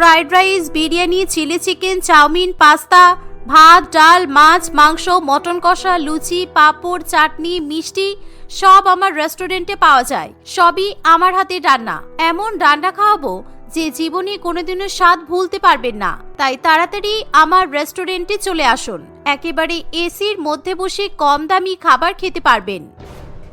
Fried rice, biryani, chilli chicken, chowmein, pasta, ভাত, ডাল, মাছ, মাংস, মটন কষা, লুচি, পাঁপড়, চাটনি, মিষ্টি, সব আমার রেস্টুরেন্টে পাওয়া যায়। সবই আমার হাতের রান্না। এমন রান্না খাওয়াবো যে জীবনে কোনোদিনও স্বাদ ভুলতে পারবেন না। তাই তাড়াতাড়ি আমার রেস্টুরেন্টে চলে আসুন। একেবারে এসির মধ্যে বসে কম দামি খাবার খেতে পারবেন।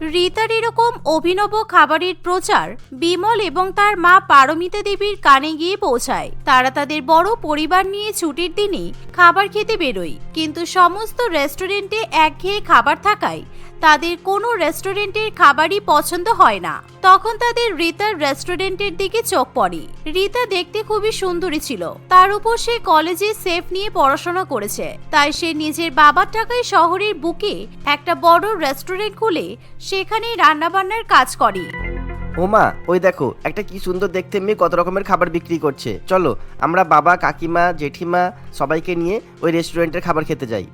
রিতার এরকম অভিনব খাবারের প্রচার বিমল এবং তার মা পারমিতা দেবীর কানে গিয়ে পৌঁছায়। তারা তাদের বড় পরিবার নিয়ে ছুটির দিনে খাবার খেতে বেরোয়। কিন্তু সমস্ত রেস্টুরেন্টে একঘেয়ে খাবার থাকায় তাদের কোনো রেস্টুরেন্টের খাবারই পছন্দ হয় না। তখন তাদের রিতার রেস্টুরেন্টের দিকে চোখ পড়ে। রিতা দেখতে খুবই সুন্দরী ছিল। তার উপর সে কলেজে সেফ নিয়ে পড়াশোনা করেছে। তাই সে নিজের বাবার টাকায় শহরের বুকে একটা বড় রেস্টুরেন্ট খুলে সেখানেই রান্নাবান্নার কাজ করে। ওমা, ওই দেখো, একটা কি সুন্দর দেখতে মেয়ে কত রকমের খাবার বিক্রি করছে। চলো, আমরা বাবা, কাকিমা, জেঠিমা সবাইকে নিয়ে ওই রেস্টুরেন্টের খাবার খেতে যাই।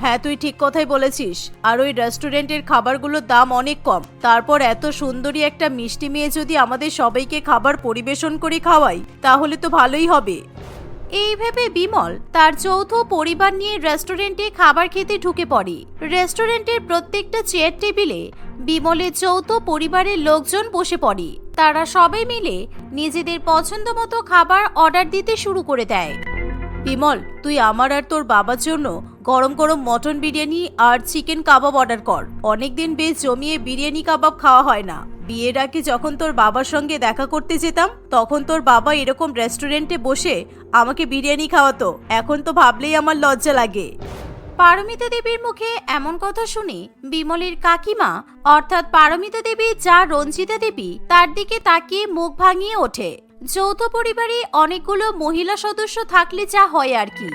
হ্যাঁ তুই ঠিক কথাই বলেছিস। আর ওই রেস্টুরেন্টের খাবারগুলোর দাম অনেক কম। তারপর এত সুন্দরী একটা মিষ্টি মেয়ে যদি আমাদের সবাইকে খাবার পরিবেশন করে খাওয়াই তাহলে তো ভালোই হবে। এই ভেবে বিমল তার যৌথ পরিবার নিয়ে রেস্টুরেন্টে খাবার খেতে ঢুকে পড়ে। রেস্টুরেন্টের প্রত্যেকটা চেয়ার টেবিলে বিমলের যৌথ পরিবারের লোকজন বসে পড়ে। তারা সবাই মিলে নিজেদের পছন্দ মতো খাবার অর্ডার দিতে শুরু করে দেয়। বিমল তুই আমার আর তোর বাবার জন্য গরম গরম মটন বিরিয়ানি আর চিকেন কাবাব অর্ডার কর। অনেকদিন বেশ জমিয়ে বিরিয়ানি কাবাব খাওয়া হয় না। বিয়ের আগে যখন তোর বাবার সঙ্গে দেখা করতে যেতাম, তখন তোর বাবা এরকম রেস্টুরেন্টে বসে আমাকে বিরিয়ানি খাওয়াতো। এখন তো ভাবলেই আমার লজ্জা লাগে। পারমিতা দেবীর মুখে এমন কথা শুনে বিমলের কাকিমা, অর্থাৎ পারমিতা দেবী যা রঞ্জিতা দেবী, তার দিকে তাকিয়ে মুখ ভাঙিয়ে ওঠে। যৌথ পরিবারে অনেকগুলো মহিলা সদস্য থাকলে যা হয় আর কি।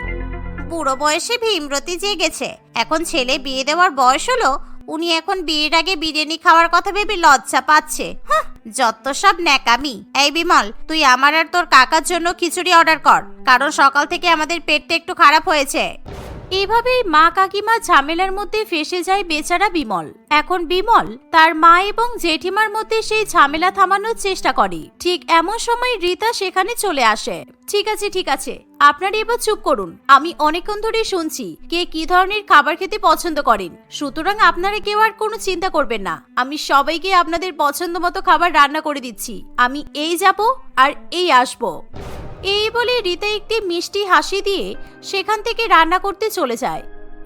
বুড়ো বয়সে ভীমরতি জেগেছে। এখন ছেলে বিয়ে দেওয়ার বয়স হলো, উনি এখন বিয়ের আগে বিরিয়ানি খাওয়ার কথা ভেবে লজ্জা পাচ্ছে। যত সব ন্যাকামি। এই বিমল, তুই আমার আর তোর কাকার জন্য খিচুড়ি অর্ডার কর, কারণ সকাল থেকে আমাদের পেটটা একটু খারাপ হয়েছে। এভাবেই মা কাকিমা ঝামেলার মধ্যে ফেসে যায় বেচারা বিমল। এখন বিমল তার মা এবং জেঠিমার মধ্যে সেই ঝামেলা থামানোর চেষ্টা করে। ঠিক এমন সময় রীতা সেখানে চলে আসে। ঠিক আছে ঠিক আছে, আপনারা এবার চুপ করুন। আমি অনেকক্ষণ ধরে শুনছি কে কি ধরনের খাবার খেতে পছন্দ করেন। সুতরাং আপনারা কেউ আর কোনো চিন্তা করবেন না। আমি সবাইকে আপনাদের পছন্দ মতো খাবার রান্না করে দিচ্ছি। আমি এই যাব আর এই আসব। এই বলে রীতা একটি মিষ্টি হাসি দিয়ে সেখান থেকে রান্না করতে চলে যায়।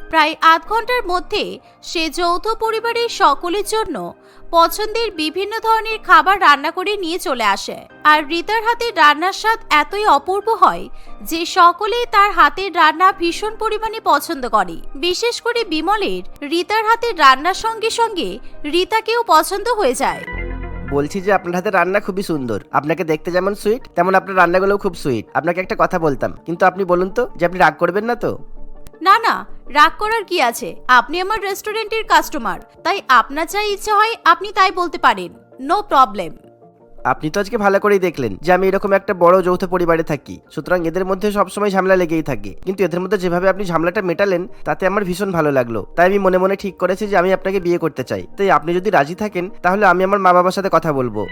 প্রায় আধ ঘণ্টার মধ্যে সে যৌথ পরিবারের সকলের জন্য পছন্দের বিভিন্ন ধরনের খাবার রান্না করে নিয়ে চলে আসে। আর রিতার হাতের রান্নার স্বাদ এতই অপূর্ব হয় যে সকলেই তার হাতের রান্না ভীষণ পরিমাণে পছন্দ করে। বিশেষ করে বিমলের রিতার হাতের রান্নার সঙ্গে সঙ্গে রিতাকেও পছন্দ হয়ে যায়। বলছি যে আপনার হাতে রান্না খুবই সুন্দর। আপনাকে দেখতে যেমন সুইট তেমন আপনার রান্নাগুলোও খুব সুইট আপনাকে একটা কথা বলতাম। কিন্তু আপনি বলুন তো যে আপনি রাগ করবেন না তো? না না, রাগ করার কি আছে? আপনি আমার রেস্টুরেন্টের কাস্টমার তাই আপনার যা ইচ্ছে হয় আপনি তাই বলতে পারেন। নো প্রবলেম আপনি তো আজকে ভালো করেই দেখলেন যে আমি এরকম একটা বড় যৌথ পরিবারে থাকি। সুতরাং এদের মধ্যে সবসময় ঝামেলা লেগেই থাকে। কিন্তু এদের মধ্যে যেভাবে আপনি ঝামেলাটা মেটালেন, তাতে আমার ভীষণ ভালো লাগল। তাই আমি মনে মনে ঠিক করেছি যে আমি আপনাকে বিয়ে করতে চাই। তাই আপনি যদি রাজি থাকেন, তাহলে আমি আমার মা বাবার সাথে কথা বলব।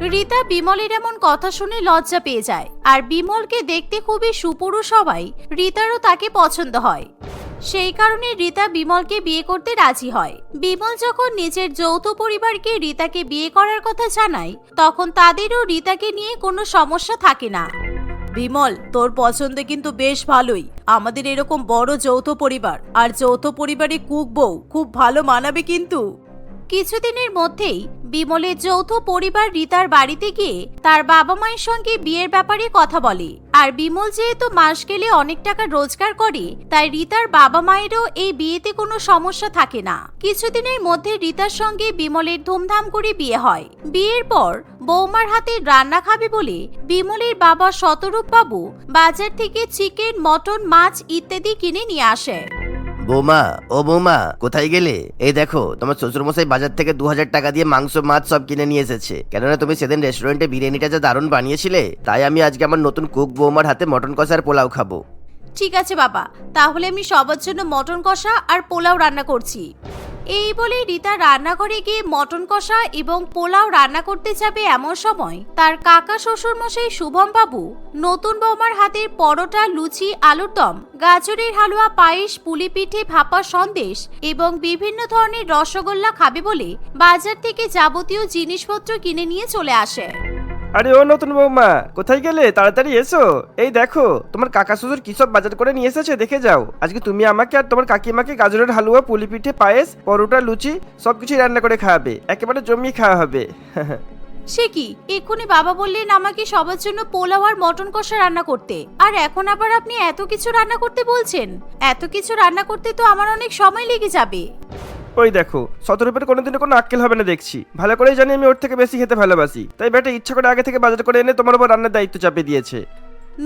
রীতা বিমলের এমন কথা শুনে লজ্জা পেয়ে যায়। আর বিমলকে দেখতে খুবই সুপুরুষ সবাই রীতারও তাকে পছন্দ হয়। সেই কারণে রীতা বিমলকে বিয়ে করতে রাজি হয়। বিমল যখন নিজের যৌথ পরিবারকে রীতাকে বিয়ে করার কথা জানায়, তখন তাদেরও রীতাকে নিয়ে কোনো সমস্যা থাকে না। বিমল, তোর পছন্দ কিন্তু বেশ ভালোই। আমাদের এরকম বড় যৌথ পরিবার। আর যৌথ পরিবারে কুক বউ খুব ভালো মানাবে কিন্তু। কিছুদিনের মধ্যেই বিমলের যৌথ পরিবার রিতার বাড়িতে গিয়ে তার বাবা মায়ের সঙ্গে বিয়ের ব্যাপারে কথা বলে। আর বিমল যেহেতু মাস গেলে অনেক টাকা রোজগার করে, তাই রিতার বাবা মায়েরও এই বিয়েতে কোনো সমস্যা থাকে না। কিছুদিনের মধ্যে রিতার সঙ্গে বিমলের ধুমধাম করে বিয়ে হয়। বিয়ের পর বৌমার হাতে রান্না খাবে বলে বিমলের বাবা শতরূপ বাবু বাজার থেকে চিকেন, মটন, মাছ ইত্যাদি কিনে নিয়ে আসে। বৌমা, ও বোমা, কোথায় গেলে? এই দেখো, তোমার শ্বশুরমশাই বাজার থেকে দু হাজার টাকা দিয়ে মাংস, মাছ সব কিনে নিয়ে এসেছে। কেননা তুমি সেদিন রেস্টুরেন্টে বিরিয়ানিটা যা দারুণ বানিয়েছিলে, তাই আমি আজকে আমার নতুন কুক বৌমার হাতে মটন কষার পোলাও খাব। ঠিক আছে বাবা, তাহলে আমি সবার জন্য মটন কষা আর পোলাও রান্না করছি। এই বলে রীতা রান্নাঘরে গিয়ে মটন কষা এবং পোলাও রান্না করতে যাবে এমন সময় তার কাকা শ্বশুর মশাই শুভম বাবু নতুন বৌমার হাতের পরোটা, লুচি, আলুর দম, গাজরের হালুয়া, পায়েস, পুলি পিঠে ভাপা সন্দেশ এবং বিভিন্ন ধরনের রসগোল্লা খাবে বলে বাজার থেকে যাবতীয় জিনিসপত্র কিনে নিয়ে চলে আসে। আরে ও নতুন বৌমা, কোথায় গেলে? তাড়াতাড়ি এসো। এই দেখো, তোমার কাকা শ্বশুর কি সব বাজার করে নিয়ে এসেছে? দেখে যাও। আজকে তুমি আমাকে আর তোমার কাকিমাকে গাজরের হালুয়া, পুলি পিঠে, পায়েস, পরোটা, লুচি সবকিছুই রান্না করে খাওয়াবে। একেবারে জমিয়ে খাওয়া হবে। সে কি? এক্ষুনি বাবা বললেন আমাকে সবার জন্য পোলাও আর মটন কষা রান্না করতে। আর এখন আবার আপনি এত কিছু রান্না করতে বলছেন? এত কিছু রান্না করতে তো আমার অনেক সময় লেগে যাবে। ওই দেখো শতরূপের কোনোদিনও কোনো আক্কেল হবে না দেখছি। ভালো করেই জানি আমি ওর থেকে বেশি খেতে ভালোবাসি। তাই বেটা ইচ্ছা করে আগে থেকে বাজার করে এনে তোমার উপর রান্নার দায়িত্ব চাপিয়ে দিয়েছে।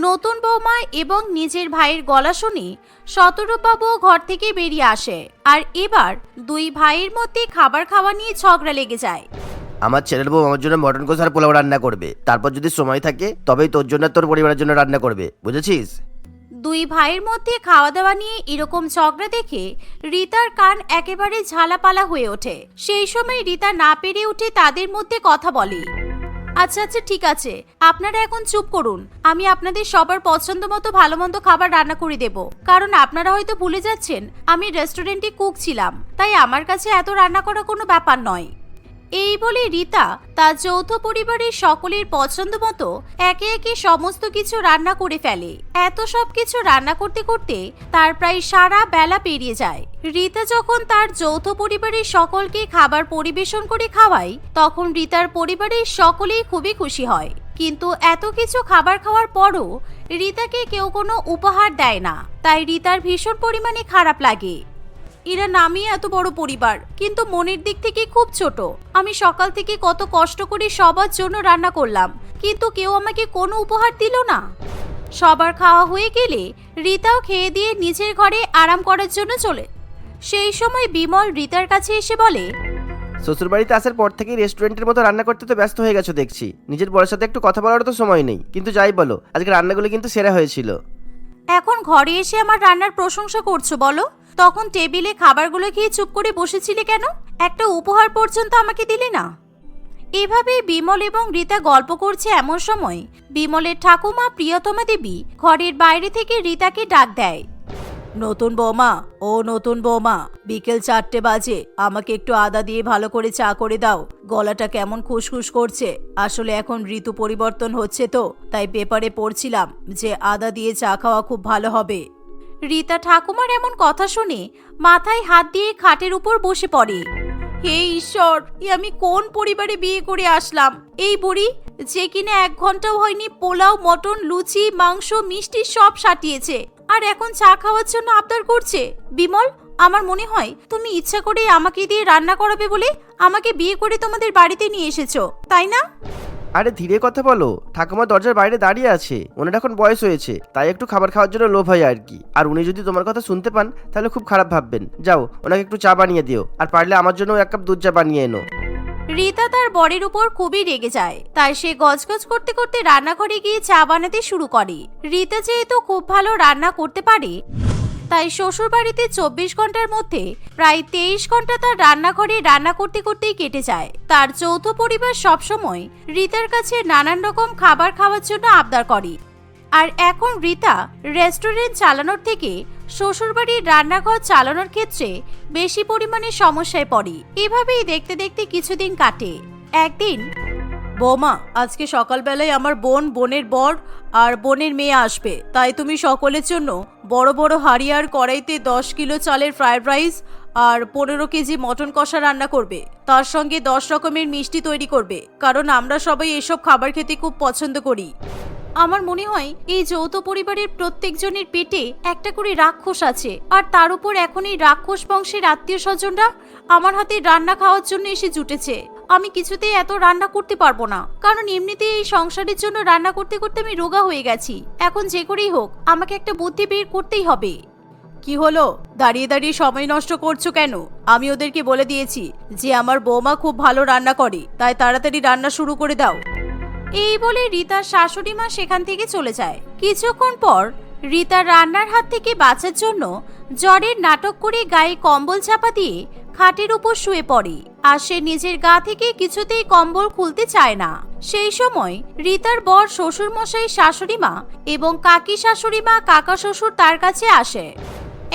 নতুন বৌমা এবং নিজের ভাইয়ের গলা শুনে শতরূপবাবু ঘর থেকে বেরিয়ে আসে। আর এবার দুই ভাইয়ের মধ্যে খাবার খাওয়া নিয়ে ঝগড়া লেগে যায়। আমার ছেলের বউ আমার জন্য মটন কষার পোলাও রান্না করবে। তারপর যদি সময় থাকে তবেই তোর জন্য আর তোর পরিবারের জন্য রান্না করবে। বুঝেছিস? দুই ভাইয়ের মধ্যে খাওয়া দাওয়া নিয়ে এরকম ঝগড়া দেখে রিতার কান একেবারে ঝালাপালা হয়ে ওঠে। সেই সময় রিতা না পেরে উঠে তাদের মধ্যে কথা বলে। আচ্ছা আচ্ছা ঠিক আছে। আপনারা এখন চুপ করুন। আমি আপনাদের সবার পছন্দ মতো ভালো মন্দ খাবার রান্না করে দেব। কারণ আপনারা হয়তো ভুলে যাচ্ছেন, আমি রেস্টুরেন্টে কুক ছিলাম। তাই আমার কাছে এত রান্না করা কোনো ব্যাপার নয়। এই বলে রীতা তার যৌথ পরিবারের সকলের পছন্দ মতো একে একে সমস্ত কিছু রান্না করে ফেলে। এত সব কিছু রান্না করতে করতে তার প্রায় সারা বেলা পেরিয়ে যায়। রীতা যখন তার যৌথ পরিবারের সকলকে খাবার পরিবেশন করে খাওয়ায়, তখন রীতার পরিবারের সকলেই খুবই খুশি হয়। কিন্তু এত কিছু খাবার খাওয়ার পরও রীতাকে কেউ কোনো উপহার দেয় না। তাই রীতার ভীষণ পরিমাণে খারাপ লাগে। এরা নামই এত বড় পরিবার কিন্তু মনের দিক থেকে খুব ছোট। আমি সকাল থেকে কত কষ্ট করে সবার জন্য রান্না করলাম কিন্তু কেউ আমাকে কোনো উপহার দিল না। সবার খাওয়া হয়ে গেলে রীতাও খেয়ে দিয়ে নিজের ঘরে আরাম করার জন্য চলে। সেই সময় বিমল রীতার কাছে এসে বলে শ্বশুরবাড়িতে আসার পর থেকেই রেস্টুরেন্টের মতো রান্না করতে তো ব্যস্ত হয়ে গেছো দেখছি। নিজের বড়ের সাথে একটু কথা বলারও তো সময় নেই। কিন্তু যাই বলো আজকে রান্নাগুলো কিন্তু সেরা হয়েছিল। এখন ঘরে এসে আমার রান্নার প্রশংসা করছ বলো। তখন টেবিলে খাবারগুলো খেয়ে চুপ করে বসেছিলে কেন? একটা উপহার পর্যন্ত আমাকে দিলে না। এভাবেই বিমল এবং রীতা গল্প করছে এমন সময়। বিমলের ঠাকুমা প্রিয়তমা দেবী ঘরের বাইরে থেকে রীতাকে ডাক দেয়। নতুন বৌমা, ও নতুন বৌমা, বিকেল চারটে বাজে, আমাকে একটু আদা দিয়ে ভালো করে চা করে দাও। গলাটা কেমন খুসখুস করছে। আসলে এখন ঋতু পরিবর্তন হচ্ছে তো, তাই পেপারে পড়ছিলাম যে আদা দিয়ে চা খাওয়া খুব ভালো হবে। রীতা ঠাকুমার এমন কথা শুনে মাথায় হাত দিয়ে খাটের উপর বসে পড়ে। হে ঈশ্বর আমি কোন পরিবারে বিয়ে করে আসলাম? এই বুড়ি, যে কিনা এক ঘন্টাও হয়নি পোলাও, মটন, লুচি, মাংস, মিষ্টি সব সাটিয়েছে। আর এখন চা খাওয়ার জন্য আবদার করছে? বিমল, আমার মনে হয় তুমি ইচ্ছা করে আমাকে দিয়ে রান্না করাবে বলে আমাকে বিয়ে করে তোমাদের বাড়িতে নিয়ে এসেছ, তাই না? আরে ধীরে কথা বলো। ঠাকুমা দরজার বাইরে দাঁড়িয়ে আছে। ওনার এখন বয়স হয়েছে, তাই একটু খাবার খাওয়ার জন্য লোভ হয় আর কি। আর উনি যদি তোমার কথা শুনতে পান, তাহলে খুব খারাপ ভাববেন। যাও, ওনাকে একটু চা বানিয়ে দিও। আর পারলে আমার জন্য এক কাপ দুধ চা বানিয়ে এনো। রীতা তার বরের উপর খুবই রেগে যায়। তাই সে গজগজ করতে করতে রান্নাঘরে গিয়ে চা বানাতে শুরু করে। রীতা যেহেতু খুব ভালো রান্না করতে পারে তাই শ্বশুর বাড়িতে চব্বিশ ঘণ্টার মধ্যে প্রায় তেইশ ঘণ্টা তার রান্নাঘরে রান্না করতে করতেই কেটে যায়। তার যৌথ পরিবার সবসময় রীতার কাছে নানান রকম খাবার খাওয়ার জন্য আবদার করে। আর এখন রীতা রেস্টুরেন্ট চালানোর থেকে শ্বশুরবাড়ির রান্নাঘর চালানোর ক্ষেত্রে বেশি পরিমাণে সমস্যায় পড়ে। এভাবেই দেখতে দেখতে কিছুদিন কাটে। একদিন বৌমা, আজকে সকালবেলায় আমার বোন, বোনের বর আর বোনের মেয়ে আসবে। তাই তুমি সকলের জন্য বড় বড় হাড়ি আর কড়াইতে দশ কিলো চালের ফ্রায়েড রাইস আর পনেরো কেজি মটন কষা রান্না করবে। তার সঙ্গে দশ রকমের মিষ্টি তৈরি করবে। কারণ আমরা সবাই এসব খাবার খেতে খুব পছন্দ করি। আমার মনে হয় এই যৌথ পরিবারের প্রত্যেকজনের পেটে একটা করে রাক্ষস আছে। আর তার উপর এখন এই রাক্ষস বংশের আত্মীয় স্বজনরা আমার হাতে রান্না খাওয়ার জন্য এসে জুটেছে। আমি কিছুতেই এত রান্না করতে পারব না। কারণ এমনিতেই এই সংসারের জন্য রান্না করতে করতে আমি রোগা হয়ে গেছি। এখন যে করেই হোক, আমাকে একটা বুদ্ধি বের করতেই হবে। কি হলো? দাঁড়িয়ে দাঁড়িয়ে সময় নষ্ট করছ কেন? আমি ওদেরকে বলে দিয়েছি যে আমার বৌমা খুব ভালো রান্না করে। তাই তাড়াতাড়ি রান্না শুরু করে দাও। এই বলে রীতার শাশুড়ি মা সেখান থেকে চলে যায়। কিছুক্ষণ পর রীতা রান্নার হাত থেকে বাঁচার জন্য জ্বরের নাটক করে গায়ে কম্বল চাপা দিয়ে খাটের উপর শুয়ে পড়ে। আর সে নিজের গা থেকে কিছুতেই কম্বল খুলতে চায় না। সেই সময় রিতার বর শ্বশুর মশাই শাশুড়ি মা এবং কাকি শাশুড়ি মা কাকা শ্বশুর তার কাছে আসে।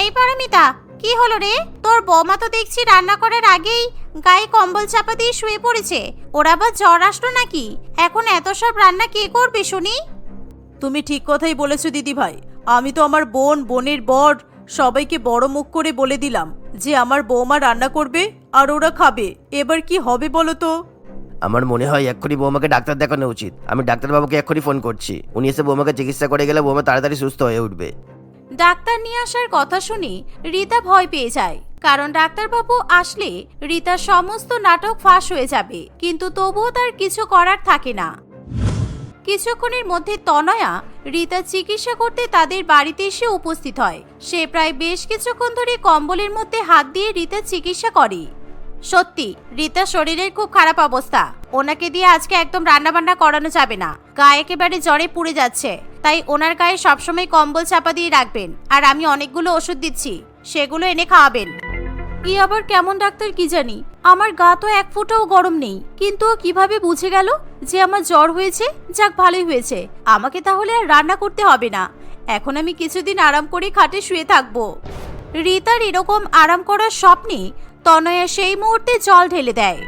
এই পারমিতা, কি হলো রে? তোর বৌমা তো দেখছি রান্না করার আগেই গায়ে কম্বল চাপা দিয়ে শুয়ে পড়েছে। ওরা আবার জ্বর আসলো নাকি? এখন এত সব রান্না কে করবে শুনি? তুমি ঠিক কথাই বলেছ দিদি ভাই আমি তো আমার বোন বোনের বর সবাইকে বড় মুখ করে বলে দিলাম যে আমার বৌমা রান্না করবে আর ওরা খাবে। এবার কি হবে বলো তো? আমার মনে হয় এক্ষুনি বৌমাকে ডাক্তার দেখানো উচিত। আমি ডাক্তারবাবুকে এক্ষুনি ফোন করছি। উনি এসে বৌমাকে চিকিৎসা করে গেলে বৌমা তাড়াতাড়ি সুস্থ হয়ে উঠবে। ডাক্তার নিয়ে আসার কথা শুনে রীতা ভয় পেয়ে যায়। কারণ ডাক্তারবাবু আসলে রীতার সমস্ত নাটক ফাঁস হয়ে যাবে, কিন্তু তবুও তার কিছু করার থাকে না। কিছুক্ষণের মধ্যে তনয়া রীতা চিকিৎসা করতে তাদের বাড়িতে এসে উপস্থিত হয়। সে প্রায় বেশ কিছুক্ষণ ধরে কম্বলের মধ্যে হাত দিয়ে রীতা চিকিৎসা করে। সত্যি, রীতার শরীরের খুব খারাপ অবস্থা। ওনাকে দিয়ে আজকে একদম রান্না বান্না করানো যাবে না। গা একেবারে জ্বরে পুড়ে যাচ্ছে। তাই ওনার গায়ে সবসময় কম্বল চাপা দিয়ে রাখবেন। আর আমি অনেকগুলো ওষুধ দিচ্ছি। সেগুলো এনে খাওয়াবেন। ই আবার কেমন ডাক্তার কি জানি? আমার গা তো এক ফোঁটাও গরম নেই। কিন্তু কীভাবে বুঝে গেল যে আমার জ্বর হয়েছে? যাক, ভালোই হয়েছে। আমাকে তাহলে আর রান্না করতে হবে না। এখন আমি কিছুদিন আরাম করে খাটে শুয়ে থাকব। রিতার এরকম আরাম করার স্বপ্নে তনয়া সেই মুহূর্তে জল ঢেলে দেয়।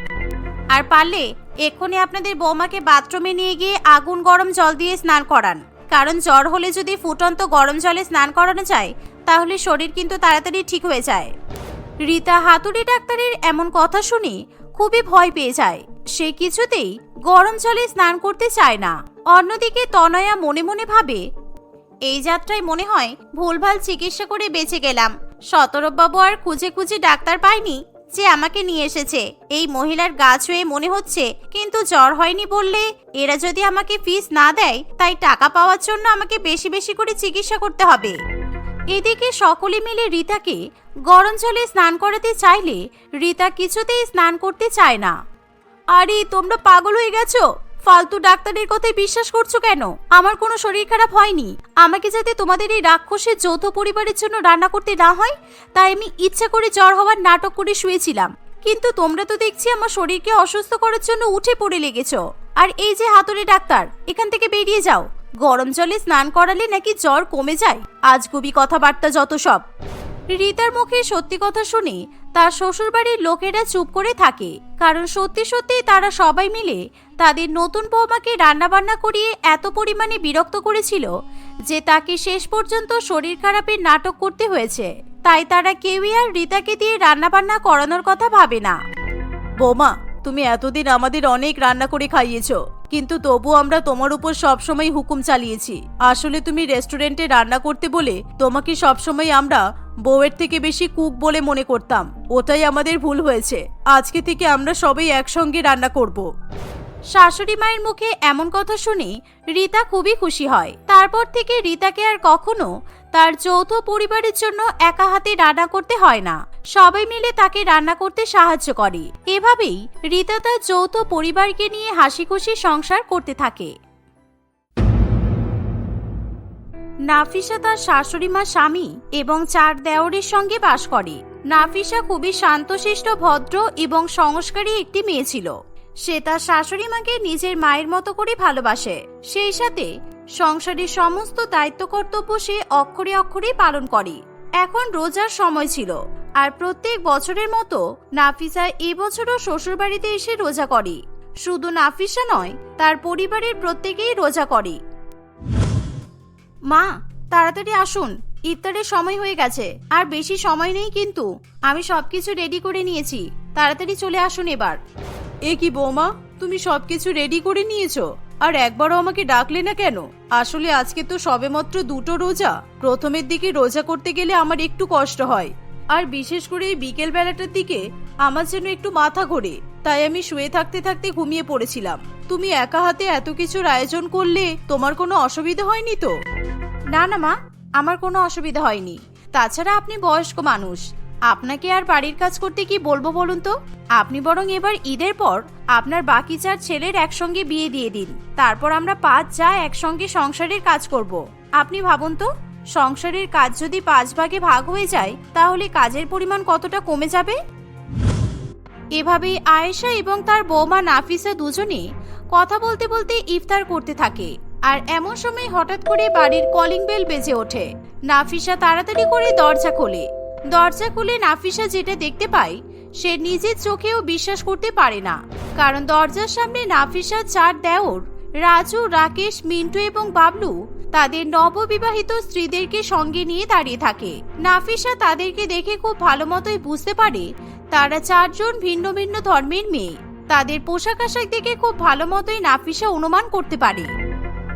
আর পারলে এক্ষুনি আপনাদের বৌমাকে বাথরুমে নিয়ে গিয়ে আগুন গরম জল দিয়ে স্নান করান। কারণ জ্বর হলে যদি ফুটন্ত গরম জলে স্নান করানো যায়, তাহলে শরীর কিন্তু তাড়াতাড়ি ঠিক হয়ে যায়। রীতা হাতুড়ি ডাক্তারের এমন কথা শুনে খুবই ভয় পেয়ে যায়। সে কিছুতেই গরম জলে স্নান করতে চায় না। অন্যদিকে তনয়া মনে মনে ভাবে, এই যাত্রায় মনে হয় ভুলভাল চিকিৎসা করে বেঁচে গেলাম। শতরূপবাবু আর খুঁজে খুঁজে ডাক্তার পায়নি যে আমাকে নিয়ে এসেছে। এই মহিলার গা ছুঁয়ে মনে হচ্ছে, কিন্তু জ্বর হয়নি বললে এরা যদি আমাকে ফিস না দেয়, তাই টাকা পাওয়ার জন্য আমাকে বেশি বেশি করে চিকিৎসা করতে হবে। এদিকে সকলে মিলে রীতাকে গরম জলে স্নান করাতে চাইলে রীতা কিছুতেই স্নান করতে চায় না। আরে, তোমরা পাগল হয়ে গেছো? ফালতু ডাক্তারের কথায় বিশ্বাস করছ কেন? আমার কোনো শরীর খারাপ হয়নি। আমাকে যাতে তোমাদের এই রাক্ষসের যৌথ পরিবারের জন্য রান্না করতে না হয়, তাই আমি ইচ্ছা করে জ্বর হওয়ার নাটক করে শুয়েছিলাম। কিন্তু তোমরা তো দেখছি আমার শরীরকে অসুস্থ করার জন্য উঠে পড়ে লেগেছ। আর এই যে হাতুড়ে ডাক্তার, এখান থেকে বেরিয়ে যাও। গরম জলে স্নান করালে নাকি জ্বর কমে যায়? আজ আজগুবি কথাবার্তা যত সব। রীতার মুখে সত্যি কথা শুনে তার শ্বশুরবাড়ির লোকেরা চুপ করে থাকে। কারণ সত্যি সত্যি তারা সবাই মিলে তাদের নতুন বৌমাকে রান্নাবান্না করিয়ে এত পরিমাণে বিরক্ত করেছিল যে তাকে শেষ পর্যন্ত শরীর খারাপের নাটক করতে হয়েছে। তাই তারা কেউই আর রীতাকে দিয়ে রান্নাবান্না করানোর কথা ভাবে না। বৌমা, তুমি এতদিন আমাদের অনেক রান্না করে খাইয়েছো। কিন্তু তবু আমরা তোমার উপর সবসময় হুকুম চালিয়েছি। আসলে তুমি রেস্টুরেন্টে রান্না করতে বলে তোমাকে সবসময় আমরা বউয়ের থেকে বেশি কুক বলে মনে করতাম। ওটাই আমাদের ভুল হয়েছে। আজকে থেকে আমরা সবাই একসঙ্গে রান্না করব। শাশুড়ি মায়ের মুখে এমন কথা শুনে রীতা খুবই খুশি হয়। তারপর থেকে রীতাকে আর কখনো তার যৌথ পরিবারের জন্য একা হাতে রান্না করতে হয় না। সবাই মিলে তাকে রান্না করতে সাহায্য করে। এভাবেই রীতা তার যৌথ পরিবারকে নিয়ে হাসি খুশি সংসার করতে থাকে। নাফিসা তার শাশুড়ি মা স্বামী এবং চার দেওরের সঙ্গে বাস করে। নাফিসা খুবই শান্তশিষ্ট, ভদ্র এবং সংস্কারী একটি মেয়ে ছিল। সে তার শাশুড়ি মাকে নিজের মায়ের মতো করে ভালোবাসে। সেই সাথে সংসারের সমস্ত দায়িত্ব কর্তব্য সে অক্ষরে অক্ষরে পালন করে। এখন রোজার সময় ছিল। আর প্রত্যেক বছরের মতো নাফিসা এবছরও শ্বশুরবাড়িতে এসে রোজা করে। শুধু নাফিসা নয়, তার পরিবারের প্রত্যেকেই রোজা করে। মা, তাড়াতাড়ি আসুন। ইফতারের সময় হয়ে গেছে। আর বেশি সময় নেই কিন্তু। আমি সবকিছু রেডি করে নিয়েছি। তাড়াতাড়ি চলে আসুন এবার। এ কি বৌমা, তুমি সবকিছু রেডি করে নিয়েছো? আর একবারও আমাকে ডাকলে না কেন? আসলে আজকে তো সবেমাত্র দুটো রোজা। প্রথমের দিকে রোজা করতে গেলে আমার একটু কষ্ট হয়। আর বিশেষ করে এই বিকেল বেলাটার দিকে আমার যেন একটু মাথা ঘোরে, তাই আমি শুয়ে থাকতে থাকতে ঘুমিয়ে পড়েছিলাম। তুমি একা হাতে এত কিছুর আয়োজন করলে তোমার কোনো অসুবিধা হয়নি তো? না না মা, আমার কোনো অসুবিধা হয়নি। তাছাড়া আপনি বয়স্ক মানুষ, আপনাকে আর বাড়ির কাজ করতে কি বলব বলুন তো? আপনি বরং এবার ঈদের পর আপনার বাকি চার ছেলের একসঙ্গে বিয়ে দিয়ে দিন। তারপর আমরা পাঁচ যা একসঙ্গে সংসারের কাজ করব। আপনি ভাবুন তো? সংসারের কাজ যদি পাঁচ ভাগে ভাগ হয়ে যায়, তাহলে কাজের পরিমাণ কতটা কমে যাবে? এভাবেই আয়েশা এবং তার বৌমা নাফিসা দুজনে কথা বলতে বলতে ইফতার করতে থাকে। আর এমন সময় হঠাৎ করে বাড়ির কলিং বেল বেজে ওঠে। নাফিসা তাড়াতাড়ি করে দরজা খোলে। দরজা খুলে নাফিসা যেটা দেখতে পায়, সে নিজের চোখেও বিশ্বাস করতে পারে না। কারণ দরজার সামনে নাফিসা চার দেওর রাজু, রাকেশ, মিন্টু এবং বাবলু তাদের নববিবাহিত স্ত্রীদেরকে সঙ্গে নিয়ে দাঁড়িয়ে থাকে। নাফিসা তাদেরকে দেখে খুব ভালো মতোই বুঝতে পারে তারা চারজন ভিন্ন ভিন্ন ধর্মের মেয়ে। তাদের পোশাক আশাক দেখে খুব ভালো মতোই নাফিসা অনুমান করতে পারে।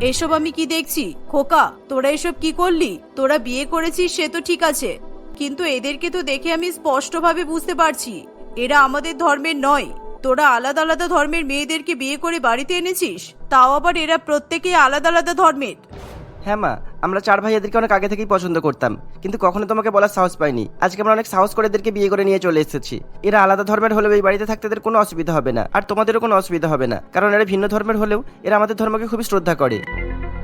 এসব আমি কি দেখছি? খোকা, তোরা এসব কি করলি? তোরা বিয়ে করেছিস, সে তো ঠিক আছে। কিন্তু এদেরকে তো দেখে আমি স্পষ্টভাবে বুঝতে পারছি। এরা আমাদের ধর্মের নয়। তোরা আলাদা আলাদা ধর্মের মেয়েদেরকে বিয়ে করে বাড়িতে এনেছিস? তাও আবার এরা প্রত্যেকে আলাদা আলাদা ধর্মের। হ্যাঁ মা আমরা চার ভাই এদেরকে অনেক আগে থেকেই পছন্দ করতাম। কিন্তু কখনো তোমাকে বলার সাহস পাইনি। আজকে আমরা অনেক সাহস করে এদেরকে বিয়ে করে নিয়ে চলে এসেছি। এরা আলাদা ধর্মের হলেও এই বাড়িতে থাকতে এদের কোনো অসুবিধা হবে না। আর তোমাদেরও কোনো অসুবিধা হবে না। কারণ এরা ভিন্ন ধর্মের হলেও এরা আমাদের ধর্মকে খুবই শ্রদ্ধা করে।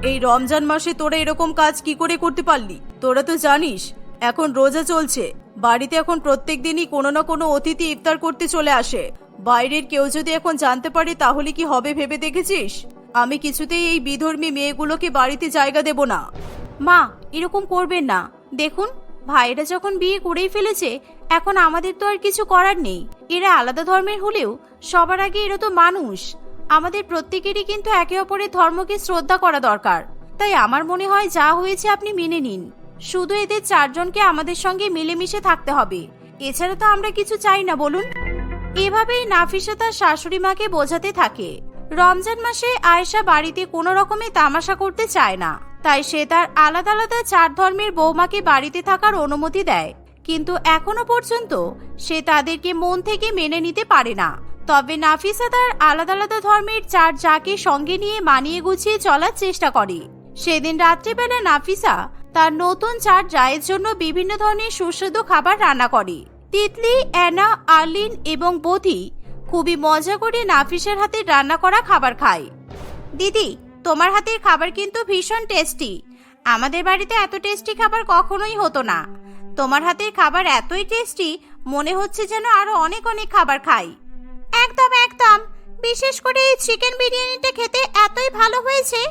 এই রমজান মাসে তোরা এরকম কাজ কি করে করতে পারলি? তোরা তো জানিস এখন রোজা চলছে। বাড়িতে এখন প্রত্যেক দিনই কোনো না কোনো অতিথি ইফতার করতে চলে আসে। বাইরের কেউ যদি এখন জানতে পারে, তাহলে কি হবে ভেবে দেখেছিস? আমি কিছুতেই এই বিধর্মী মেয়েগুলোকে বাড়িতে জায়গা দেব না। মা, এরকম করবেন না। দেখুন ভাইরা যখন বিয়ে করেই ফেলেছে, এখন আমাদের তো আর কিছু করার নেই। এরা আলাদা ধর্মের হলেও সবার আগে এরা তো মানুষ। আমাদের প্রত্যেকেরই কিন্তু একে অপরের ধর্মকে শ্রদ্ধা করা দরকার। তাই আমার মনে হয় যা হয়েছে আপনি মেনে নিন। শুধু এদের চারজনকে আমাদের সঙ্গে মিলেমিশে থাকতে হবে। এছাড়া তো আমরা কিছু চাই না, বলুন। এভাবেই নাফিসা তার শাশুড়ি মাকে বোঝাতে থাকে। রমজান মাসে আয়েশা বাড়িতে কোনো রকমে তামাশা করতে চায় না। তাই সে তার আলাদা আলাদা চার ধর্মের বৌমাকে বাড়িতে থাকার অনুমতি দেয়। কিন্তু এখনও পর্যন্ত সে তাদেরকে মন থেকে মেনে নিতে পারে না। তবে নাফিসা তার আলাদা আলাদা ধর্মের চার যাকে সঙ্গে নিয়ে মানিয়ে গুছিয়ে চলার চেষ্টা করে। সেদিন রাত্রিবেলা নাফিসা তার নতুন চার জায়ের জন্য বিভিন্ন ধরনের সুস্বাদু খাবার রান্না করে। তিতলি, অ্যানা, আর্লিন এবং বোধি খুবই মজা করে নাফিসের হাতে রান্না করা খাবার খায়। দিদি, তোমার হাতের খাবার কিন্তু ভীষণ টেস্টি। আমাদের বাড়িতে এত টেস্টি খাবার কখনোই হতো না। তোমার হাতের খাবার এতই টেস্টি, মনে হচ্ছে যেন আরও অনেক অনেক খাবার খাই। একদম একদম। বিশেষ করে এই চিকেন বিরিয়ানিটা খেতে এতই ভালো হয়েছে,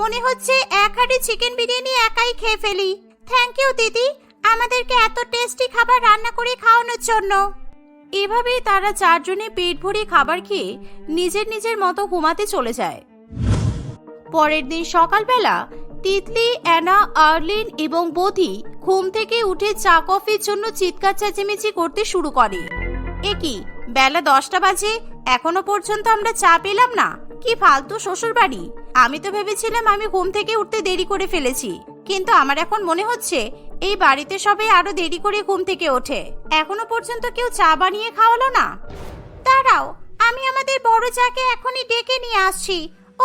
মনে হচ্ছে এক হাঁড়ি চিকেন বিরিয়ানি একাই খেয়ে ফেলি। থ্যাংক ইউ, দিদি। আমাদেরকে এত টেস্টি খাবার রান্না করে খাওয়ানোর জন্য। এভাবেই তারা চারজনে পেট ভরে খাবার খেয়ে নিজের নিজের মতো ঘুমাতে চলে যায়। পরের দিন সকালবেলা, তিতলি, অ্যানা, আর্লিন এবং বোধি ঘুম থেকে উঠে চা কফির জন্য চিৎকার চেঁচেমেচি করতে শুরু করে। এ কি, বেলা দশটা বাজে? এখনও পর্যন্ত আমরা চা পেলাম না? কি ফালতু শ্বশুর বাড়ি আমি তো ভেবেছিলাম আমি ঘুম থেকে উঠতে দেরি করে ফেলেছি। কিন্তু আমার এখন মনে হচ্ছে, এই বাড়িতে সবাই আরও দেরি করে ঘুম থেকে ওঠে। এখনও পর্যন্ত কেউ চা বানিয়ে খাওয়ালো না। দাঁড়াও, আমি আমাদের বড় চাকে এখনই ডেকে নিয়ে আসছি।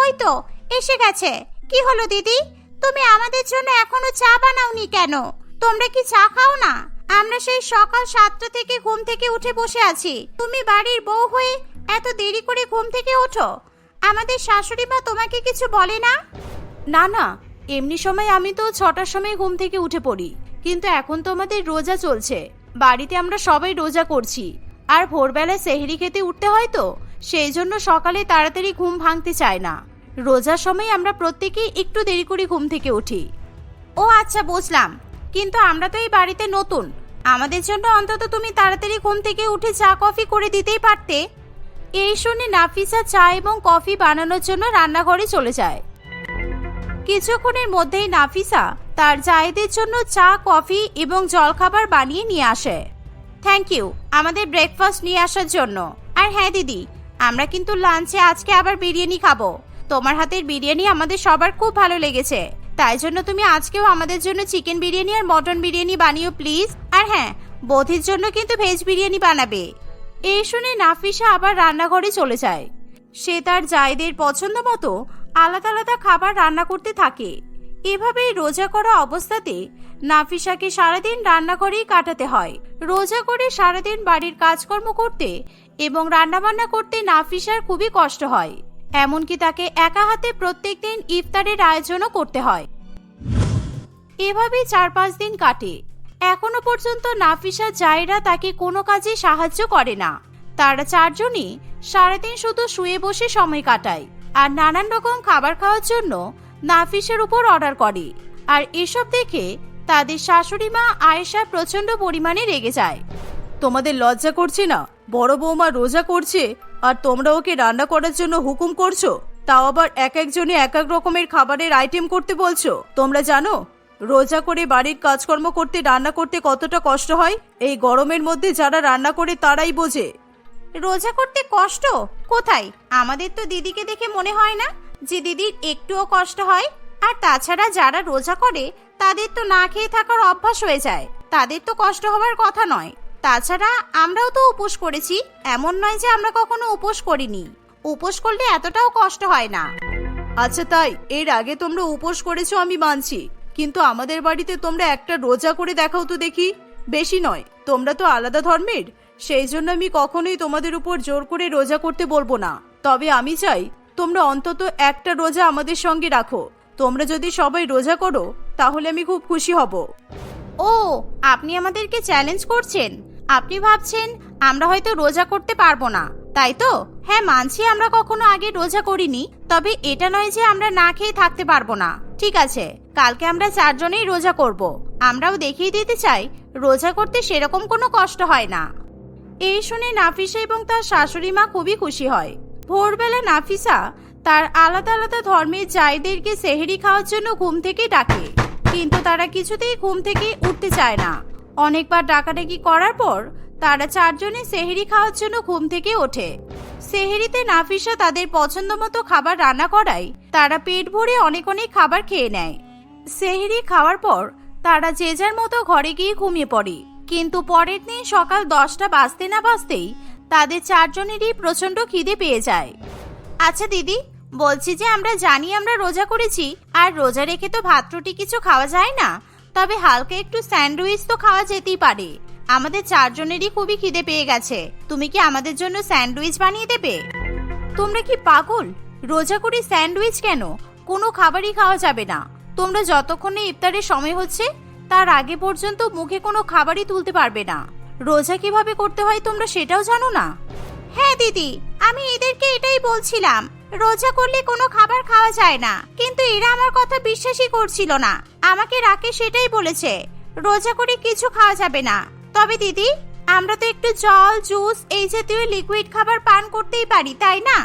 ওই তো, এসে গেছে। কি হলো দিদি? তুমি আমাদের জন্য এখনও চা বানাওনি কেন? তোমরা কি চা খাও না? আমরা সেই সকাল সাতটা থেকে ঘুম থেকে উঠে বসে আছি। তুমি বাড়ির বউ হয়ে এত দেরি করে ঘুম থেকে ওঠো? আমাদের শাশুড়ি মা তোমাকে কিছু বলে না? না না এমনি সময় আমি তো ছটার সময় ঘুম থেকে উঠে পড়ি, কিন্তু এখন তো আমাদের রোজা চলছে। বাড়িতে আমরা সবাই রোজা করছি। আর ভোরবেলায় সেহরি খেতে উঠতে হয় তো, সেই জন্য সকালে তাড়াতাড়ি ঘুম ভাঙতে চায় না। রোজার সময় আমরা প্রত্যেকেই একটু দেরি করে ঘুম থেকে উঠি। ও আচ্ছা বুঝলাম। কিন্তু আমরা তো এই বাড়িতে নতুন। আমাদের জন্য অন্তত তুমি তাড়াতাড়ি ঘুম থেকে উঠে চা, কফি করে দিতেই পারতে। এই শুনে নাফিসা চা এবং কফি বানানোর জন্য রান্নাঘরে চলে যায়। কিছুক্ষণের মধ্যেই নাফিসা তার জায়েদের জন্য চা, কফি এবং জলখাবার বানিয়ে নিয়ে আসে। থ্যাংক ইউ আমাদের ব্রেকফাস্ট নিয়ে আসার জন্য। আর হ্যাঁ দিদি, আমরা কিন্তু লাঞ্চে আজকে আবার বিরিয়ানি খাব। তোমার হাতের বিরিয়ানি আমাদের সবার খুব ভালো লেগেছে। তাই জন্য তুমি আজকেও আমাদের জন্য চিকেন বিরিয়ানি আর মটন বিরিয়ানি বানিও প্লিজ আর হ্যাঁ বোধির জন্য কিন্তু ভেজ বিরিয়ানি বানাবে। এই শুনে নাফিসা আবার রান্নাঘরে চলে যায়। সে তার জায়দের পছন্দ মতো আলাদা আলাদা খাবার রান্না করতে থাকে। এভাবেই রোজা করা অবস্থাতে নাফিসাকে সারাদিন রান্নাঘরেই কাটাতে হয়। রোজা করে সারাদিন বাড়ির কাজকর্ম করতে এবং রান্নাবান্না করতে নাফিসার খুবই কষ্ট হয়। এমনকি তাকে একা হাতে প্রত্যেকদিন ইফতারের আয়োজনও করতে হয়। এভাবেই চার পাঁচ দিন কাটে। এখনও পর্যন্ত নাফিসা জায়রা তাকে কোনো কাজে সাহায্য করে না। তারা চারজনই সারাদিন শুধু শুয়ে বসে সময় কাটায়। আর নানান রকম খাবার খাওয়ার জন্য নাফিসের উপর অর্ডার করে। আর এসব দেখে তাদের শাশুড়ি মা আয়েশা প্রচণ্ড পরিমাণে রেগে যায়। তোমাদের লজ্জা করছে না? বড় বৌমা রোজা করছে, আর তোমরা ওকে রান্না করার জন্য হুকুম করছ? তাও আবার এক একজনে এক এক রকমের খাবারের আইটেম করতে বলছো। তোমরা জানো, রোজা করে বাড়ির কাজকর্ম করতে, রান্না করতে কতটা কষ্ট হয়? এই গরমের মধ্যে যারা রান্না করে তারাই বোঝে। রোজা করতে কষ্ট? কোথায়? আমাদের তো দিদিকে দেখে মনে হয় না যে দিদির একটুও কষ্ট হয়। আর তাছাড়া যারা রোজা করে, তাদের তো না খেয়ে থাকার অভ্যাস হয়ে যায়। তাদের তো কষ্ট হওয়ার কথা নয়। তাছাড়া আমরাও তো উপোস করেছি। এমন নয় যে আমরা কখনো উপোস করিনি। উপোস করলে এতটাও কষ্ট হয় না। আচ্ছা তাই, এর আগে তোমরা উপোস করেছ আমি মানছি। কিন্তু আমাদের বাড়িতে তোমরা একটা রোজা করে দেখাও তো দেখি। বেশি নয়, তোমরা তো আলাদা ধর্মের। সেই জন্য আমি কখনোই তোমাদের উপর জোর করে রোজা করতে বলব না। তবে আমি চাই, তোমরা অন্তত একটা রোজা আমাদের সঙ্গে রাখো। তোমরা যদি সবাই রোজা করো, তাহলে আমি খুব খুশি হব। ও, আপনি আমাদেরকে চ্যালেঞ্জ করছেন। আপনি ভাবছেন, আমরা হয়তো রোজা করতে পারব না। তাই তো? হ্যাঁ মানছি আমরা কখনো আগে রোজা করিনি, তবে এটা নয় যে আমরা না খেয়ে থাকতে পারব না। ঠিক আছে, কালকে আমরা চারজনেই রোজা করব। আমরাও দেখিয়ে দিতে চাই, রোজা করতে সেরকম কোনো কষ্ট হয় না। এই শুনে নাফিসা এবং তার শাশুড়ি মা খুবই খুশি হয়। ভোরবেলা নাফিসা তার আলাদা আলাদা ধর্মের জায়দেরকে সেহেরি খাওয়ার জন্য ঘুম থেকে ডাকে। কিন্তু তারা কিছুতেই ঘুম থেকে উঠতে চায় না। অনেকবার ডাকাডাকি করার পর তারা চারজনে সেহেরি খাওয়ার জন্য ঘুম থেকে ওঠে। সেহেরিতে নাফিসা তাদের পছন্দ মতো খাবার রান্না করায়, তারা পেট ভরে অনেক অনেক খাবার খেয়ে নেয়। সেহেরি খাওয়ার পর তারা যে যার মতো ঘরে গিয়ে ঘুমিয়ে পড়ে। কিন্তু পরের দিন সকাল দশটা বাজতে না বাজতেই তাদের চারজনেরই প্রচণ্ড খিদে পেয়ে যায়। আচ্ছা দিদি, বলছি যে আমরা জানি আমরা রোজা করেছি, আর রোজা রেখে তো ভাত, রুটি কিছু খাওয়া যায় না। তবে হালকা একটু স্যান্ডউইচ তো খাওয়া যেতেই পারে। আমাদের চারজনেরই খুবই খিদে পেয়ে গেছে। তুমি কি আমাদের জন্য স্যান্ডউইচ বানিয়ে দেবে? তোমরা কি পাগল? রোজা করে স্যান্ডউইচ কেন? কোনো খাবারই খাওয়া যাবে না। তোমরা যতক্ষণে ইফতারের সময় হচ্ছে তার আগে পর্যন্ত মুখে কোনো খাবারই তুলতে পারবে না। রোজা কীভাবে করতে হয় তোমরা সেটাও জানো না? হ্যাঁ দিদি, আমি এদেরকে এটাই বলছিলাম। রোজা করলে কোনো খাবার খাওয়া যায় না, কিন্তু এরা আমার কথা বিশ্বাসই করছিল না। আমাকে রাকে সেটাই বলেছে, রোজা করে কিছু খাওয়া যাবে না। তবে দিদি, আমরা তো একটু জল, জুস, এই জাতীয় লিকুইড খাবার পান করতেই পারি, তাই না?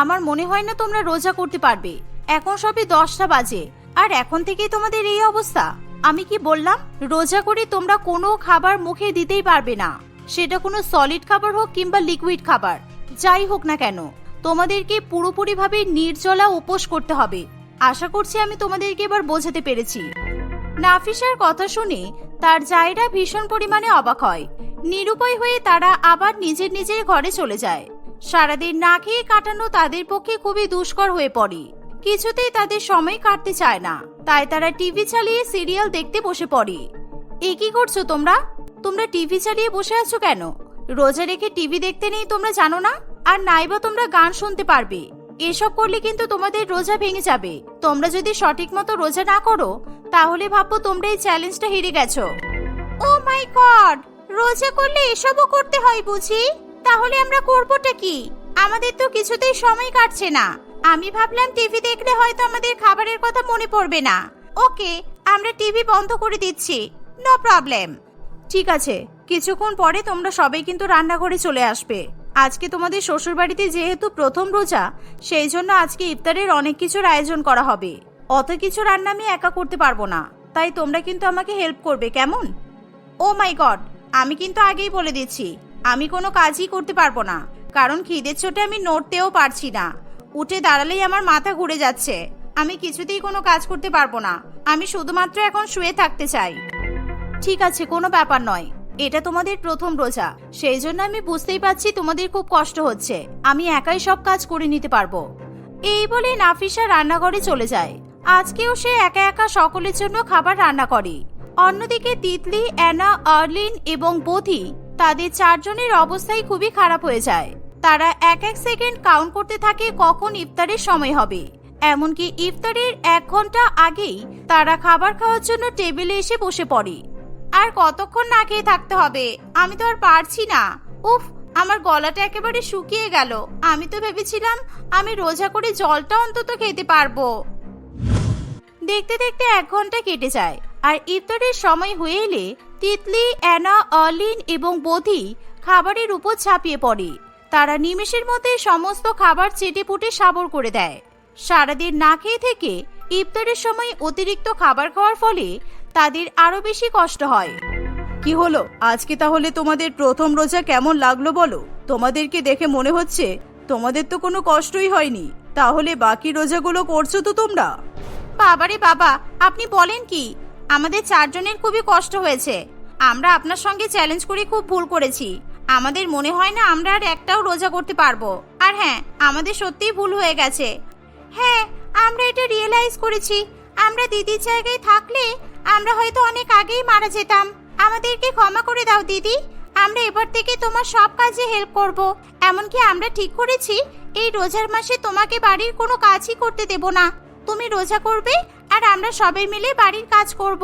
আমার মনে হয় না তোমরা রোজা করতে পারবে। এখন সবে দশটা বাজে, আর এখন থেকেই তোমাদের এই অবস্থা। আমি কি বললাম, রোজা করে তোমরা কোনো খাবার মুখে দিতেই পারবে না। সেটা কোনো সলিড খাবার হোক কিংবা লিকুইড খাবার। যাই হোক না কেন, তোমাদেরকে পুরোপুরিভাবে নির্জলা উপোস করতে হবে। আশা করছি আমি তোমাদেরকে এবার বোঝাতে পেরেছি। নাফিসার কথা শুনে তার জায়রা ভীষণ পরিমাণে অবাক হয়। নিরুপায় হয়ে তারা আবার নিজের নিজের ঘরে চলে যায়। সারাদিন না খেয়ে কাটানো তাদের পক্ষে খুবই দুষ্কর হয়ে পড়ে। কিছুতেই তাদের সময় কাটতে চায় না। তাই তারা টিভি চালিয়ে সিরিয়াল দেখতে বসে পড়ে। এ কি করছ তোমরা? তোমরা টিভি চালিয়ে বসে আছো কেন? রোজা রেখে টিভি দেখতে নেই তোমরা জানো না? আর নাইবা তোমরা গান শুনতে পারবে। এসব করলে কিন্তু তোমাদের রোজা ভেঙে যাবে। তোমরা যদি সঠিক মতো রোজা না করো, তাহলে ভাববো তোমরা এই চ্যালেঞ্জটা হেরে গেছো। Oh my god! রোজা করলে এসবও করতে হয় বুঝি? তাহলে আমরা করবোটা কি? আমাদের তো কিছুতেই সময় কাটছে না। আমি ভাবলাম টিভি দেখলে হয়তো আমাদের খাবারের কথা মনে পড়বে না। ওকে, আমরা টিভি বন্ধ করে দিচ্ছি। No problem. ঠিক আছে, কিছুক্ষণ পরে তোমরা সবাই কিন্তু রান্নাঘরে চলে আসবে। আজকে তোমাদের শ্বশুর বাড়িতে যেহেতু প্রথম রোজা, সেই জন্য আজকে ইফতারের অনেক কিছুর আয়োজন করা হবে। অত কিছু রান্না আমি একা করতে পারব না, তাই তোমরা কিন্তু আমাকে হেল্প করবে, কেমন? ও মাই গড, আমি কিন্তু আগেই বলে দিচ্ছি, আমি কোনো কাজই করতে পারব না, কারণ খিদের চোটে আমি নড়তেও পারছি না। উঠে দাঁড়ালেই আমার মাথা ঘুরে যাচ্ছে। আমি কিছুতেই কোনো কাজ করতে পারব না। আমি শুধুমাত্র এখন শুয়ে থাকতে চাই। ঠিক আছে, কোনো ব্যাপার নয়। এটা তোমাদের প্রথম রোজা। সেই জন্য আমি বুঝতেই পারছি তোমাদের খুব কষ্ট হচ্ছে। আমি একাই সব কাজ করে নিতে পারব। এই বলে নাফিসা রান্নাঘরে চলে যায়। আজকেও সে একা একা সকলের জন্য খাবার রান্না করে। অন্যদিকে তিতলি, অ্যানা, আর্লিন এবং বোধি তাদের চারজনের অবস্থাই খুবই খারাপ হয়ে যায়। তারা এক এক সেকেন্ড কাউন্ট করতে থাকে কখন ইফতারের সময় হবে। এমনকি ইফতারের এক ঘণ্টা আগেই তারা খাবার খাওয়ার জন্য টেবিলে এসে বসে পড়ে। আর কতক্ষণ না খেয়ে থাকতে হবে, আমি তো আর পারছি না। উফ, আমার গলাটা একেবারে শুকিয়ে গেল। আমি তো ভেবেছিলাম আমি রোজা করে জলটা অন্তত খেতে পারব। দেখতে দেখতে এক ঘণ্টা কেটে যায়, আর ইফতারের সময় হয়ে এলে তিতলি, অ্যানা অলিন এবং বধি খাবারের উপর ঝাঁপিয়ে পড়ে। তারা নিমেষের মধ্যে সমস্ত খাবার চেটে পুটে সাবর করে দেয়। সারাদিন না খেয়ে থেকে ইফতারের সময় অতিরিক্ত খাবার খাওয়ার ফলে তাদের আরও বেশি কষ্ট হয়। কি হলো? আজকে তাহলে তোমাদের প্রথম রোজা কেমন লাগল বলো? তোমাদেরকে দেখে মনে হচ্ছে তোমাদের তো কোনো কষ্টই হয়নি। তাহলে বাকি রোজাগুলো করছ তো তোমরা? বাবারে বাবা আপনি বলেন কি? আমাদের চারজনের খুবই কষ্ট হয়েছে। আমরা আপনার সঙ্গে চ্যালেঞ্জ করে খুব ভুল করেছি। আমাদের মনে হয় না আমরা আর একটাও রোজা করতে পারব। আর হ্যাঁ আমাদের সত্যিই ভুল হয়ে গেছে। হ্যাঁ আমরা এটা রিয়েলাইজ করেছি। আমরা দিদির জায়গায় থাকলে আমরা হয়তো অনেক আগেই মারা যেতাম। আমাদেরকে ক্ষমা করে দাও দিদি। আমরা এবার থেকে তোমার সব কাজে হেল্প করব। এমনকি আমরা ঠিক করেছি, এই রোজার মাসে তোমাকে বাড়ির কোনো কাজই করতে দেব না। তুমি রোজা করবে আর আমরা সবাই মিলে বাড়ির কাজ করব।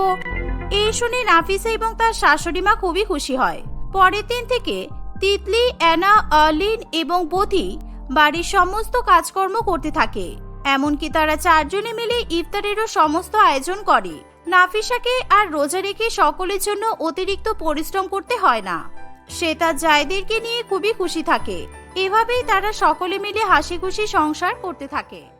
এই শুনে নাফিসা এবং তার শাশুড়ি মা খুবই খুশি হয়। পরের দিন থেকে তিতলি, অ্যানা, আর্লিন এবং বধি বাড়ির সমস্ত কাজকর্ম করতে থাকে। এমনকি তারা চারজনে মিলে ইফতারেরও সমস্ত আয়োজন করে। নাফিসাকে আর রোজা রেখে সকলের জন্য অতিরিক্ত পরিশ্রম করতে হয় না। সে তার জায়দেরকে নিয়ে খুবই খুশি থাকে। এভাবেই তারা সকলে মিলে হাসি খুশি সংসার করতে থাকে।